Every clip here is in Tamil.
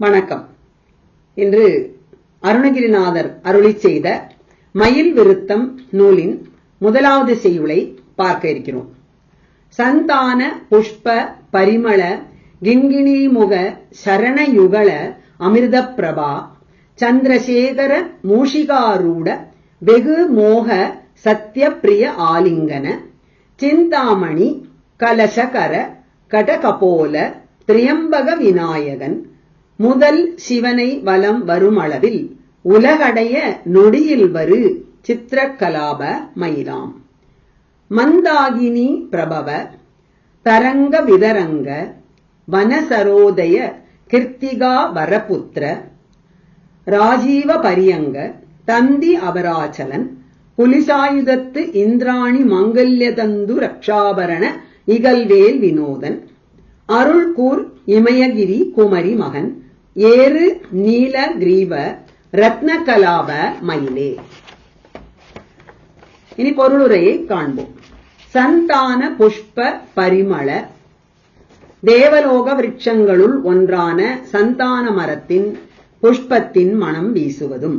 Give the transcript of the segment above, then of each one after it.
வணக்கம். இன்று அருணகிரிநாதர் அருளி செய்த மயில் விருத்தம் நூலின் முதலாவது செய்யுளை பார்க்க இருக்கிறோம். சந்தான புஷ்ப பரிமள கிண்கிணிமுக சரணயுகள அமிர்த பிரபா சந்திரசேகர மூஷிகாரூட வெகு மோக சத்ய பிரிய ஆலிங்கன சிந்தாமணி கலசகர கடகபோல திரியம்பக விநாயகன் முதல் சிவனை வலம் வரும் அளவில் உலகடைய நொடியில் வரு சித்திரக்கலாப மயிலாம். மந்தாகினி பிரபவ தரங்க விதரங்க வனசரோதய கிருத்திகா வரபுத்திர ராஜீவ பரியங்க தந்தி அபராச்சலன் புலிசாயுதத்து இந்திராணி மங்கல்யதந்து ரக்ஷாபரண இகல்வேல் வினோதன் அருள்கூர் இமயகிரி குமரி மகன் ஏறு நீல கிரீவ ரத்னகலாப மயிலே. இனி பொருளுரையை காண்போம். சந்தான புஷ்ப பரிமள தேவலோக விருட்சங்களுள் ஒன்றான சந்தான மரத்தின் புஷ்பத்தின் மனம் வீசுவதும்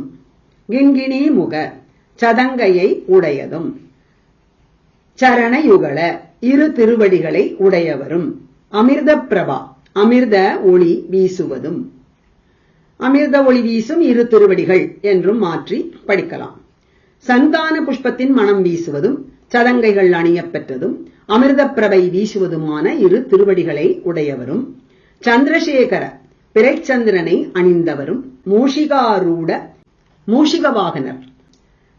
கிங்கிணி முக சதங்கையை உடையதும் சரணயுகள இரு திருவடிகளை உடையவரும் அமிர்த பிரபா அமிர்த ஒளி வீசுவதும். அமிர்த ஒளி வீசும் இரு திருவடிகள் என்றும் மாற்றி படிக்கலாம். சந்தான புஷ்பத்தின் மனம் வீசுவதும் சதங்கைகள் அணியப்பெற்றதும் அமிர்த பிரபை வீசுவதுமான இரு திருவடிகளை உடையவரும் சந்திரசேகர பிறைச்சந்திரனை அணிந்தவரும் மூஷிகாரூட மூஷிகவாகனர்.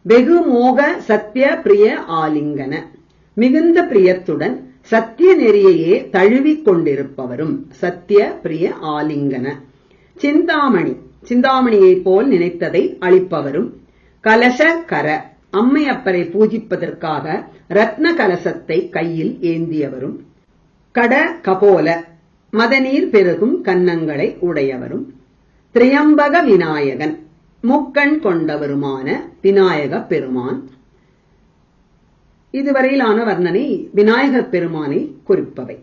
வெகு மோக சத்ய பிரிய ஆலிங்கன மிகுந்த பிரியத்துடன் சத்திய நெறியையே தழுவிக் கொண்டிருப்பவரும் சத்திய பிரிய ஆலிங்கன. சிந்தாமணி. சிந்தாமணியைப் போல் நினைத்ததை அளிப்பவரும் கலச கர அம்மையப்பரை பூஜிப்பதற்காக ரத்ன கலசத்தை கையில் ஏந்தியவரும் கட கபோல மதநீர் பெருகும் கன்னங்களை உடையவரும் திரியம்பக விநாயகன் முக்கண் கொண்டவருமான விநாயக பெருமான் இதுவரையிலான வர்ணனை விநாயகர் பெருமானை குறிப்பவை.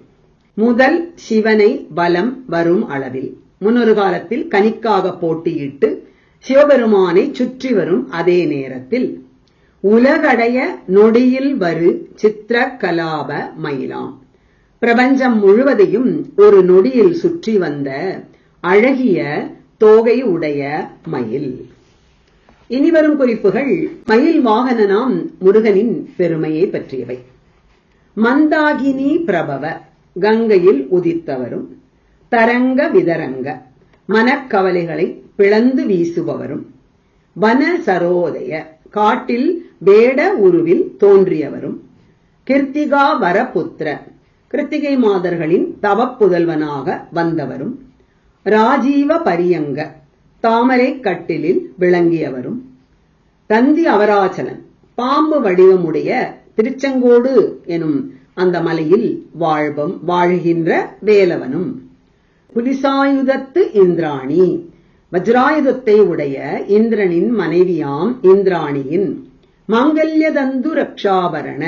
முதல் சிவனை பலம் வரும் அளவில். முன்னொரு காலத்தில் கனிக்காக போட்டியிட்டு சிவபெருமானை சுற்றி வரும் அதே நேரத்தில். உலகடைய நொடியில் வரு சித்திர கலாப மயிலாம். பிரபஞ்சம் முழுவதையும் ஒரு நொடியில் சுற்றி வந்த அழகிய தோகை உடைய மயில். இனிவரும் குறிப்புகள். மயில் வாகனனாம் முருகனின் பெருமையை பற்றியவை. மந்தாகினி பிரபவ கங்கையில் உதித்தவரும் தரங்க விதரங்க மனக்கவலைகளை பிளந்து வீசுபவரும் வன சரோதய காட்டில் வேட உருவில் தோன்றியவரும் கிருத்திகா வரபுத்திர கிருத்திகை மாதர்களின் தவப்புதல்வனாக வந்தவரும் ராஜீவ பரியங்க தாமரை கட்டிலில் விளங்கியவரும் தந்தி அவராச்சலன் பாம்பு வடிவமுடைய திருச்செங்கோடு எனும் அந்த மலையில் வாழ்வம் வாழ்கின்ற வேலவனும் புலிசாயுதத்து இந்திராணி வஜ்ராயுதத்தை உடைய இந்திரனின் மனைவியாம் இந்திராணியின் மங்கல்யதந்து ரக்ஷாபரண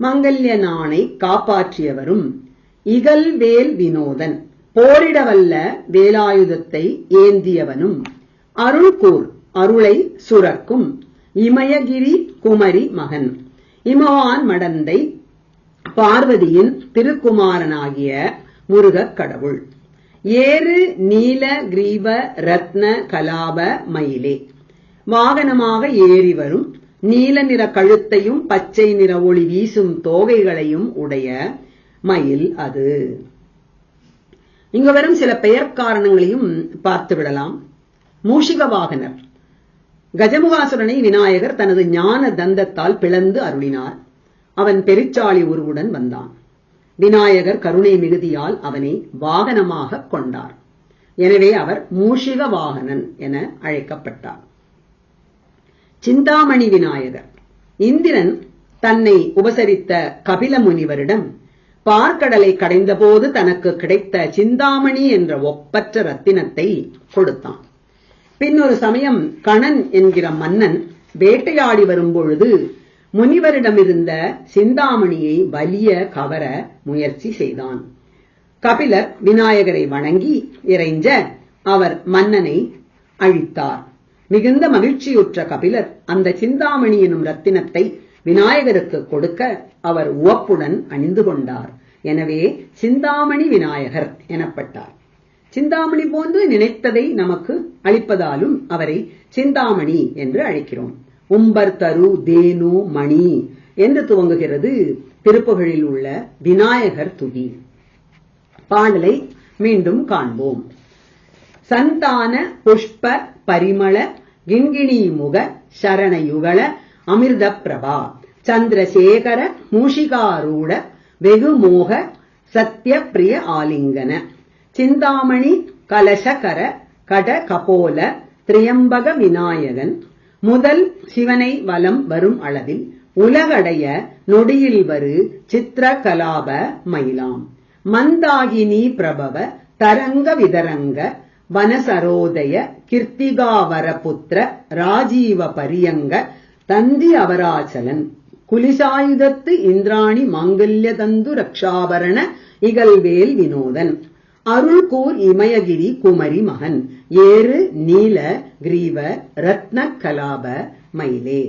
மங்கல்ய நாணை காப்பாற்றியவரும் இகல்வேல் வினோதன். போரிடவல்ல வேலாயுதத்தை ஏந்தியவனும் அருள்கூர் அருளை சுரக்கும் இமயகிரி குமரி மகன். இமவான் மடந்தை பார்வதியின் திருக்குமாரனாகிய முருகக் கடவுள். ஏறு நீல கிரீவ ரத்ன கலாப மயிலே. வாகனமாக ஏறி வரும் நீல நிற கழுத்தையும் பச்சை நிற ஒளி வீசும் தோகைகளையும் உடைய மயில் அது. இங்கு வரும் சில பெயர் காரணங்களையும் பார்த்து விடலாம். மூஷிக வாகனர் கஜமுகாசுரனை விநாயகர் தனது ஞான தந்தத்தால் பிளந்து அருளினார். அவன் பெருச்சாளி உருவுடன் வந்தான். விநாயகர் கருணை மிகுதியால் அவனை வாகனமாக கொண்டார். எனவே அவர் மூஷிக வாகனன் என அழைக்கப்பட்டார். சிந்தாமணி விநாயகர். இந்திரன் தன்னை உபசரித்த கபில முனிவரிடம் பார்க்கடலை கடைந்தபோது தனக்கு கிடைத்த சிந்தாமணி என்ற ஒப்பற்ற ரத்தினத்தை கொடுத்தான். பின் ஒரு சமயம் கணன் என்கிற மன்னன் வேட்டையாடி வரும்பொழுது முனிவரிடமிருந்த சிந்தாமணியை வலிய கவர முயற்சி செய்தான். கபிலர் விநாயகரை வணங்கி இறைஞ்ச அவர் மன்னனை அழித்தார். மிகுந்த மகிழ்ச்சியுற்ற கபிலர் அந்த சிந்தாமணி எனும் ரத்தினத்தை விநாயகருக்கு கொடுக்க அவர் உவப்புடன் அணிந்து கொண்டார். எனவே சிந்தாமணி விநாயகர் எனப்பட்டார். சிந்தாமணி போன்று நினைத்ததை நமக்கு அளிப்பதாலும் அவரை சிந்தாமணி என்று அழைக்கிறோம். உம்பர் தரு தேனு மணி என்று துவங்குகிறது திருப்புகளில் உள்ள விநாயகர் துதி பாடலை மீண்டும் காண்போம். சந்தான புஷ்ப பரிமள கிண்கிணி முக சரணயுகள அமிர்த பிரபா சந்திரசேகர மூஷிகாரூட வெகுமோக சத்ய பிரிய ஆலிங்கன. சிந்தாமணி கலசகர கட கபோல திரியம்பக விநாயகன். முதல் சிவனை வலம் வரும் அளவில் உலகடைய நொடியில் வரு சித்திர கலாப மயிலாம். மந்தாகினி பிரபவ தரங்க விதரங்க வனசரோதய கிருத்திகாவர புத்திர ராஜீவ பரியங்க தந்தி அவராச்சலன் குலிசாயுதத்து இந்திராணி மாங்கல்ய தந்து ரக்ஷாபரண இகல்வேல் வினோதன் அருள்கூர் இமயகிரி குமரி மகன் ஏறு நீல கிரீவ ரத்ன கலாப மயிலே.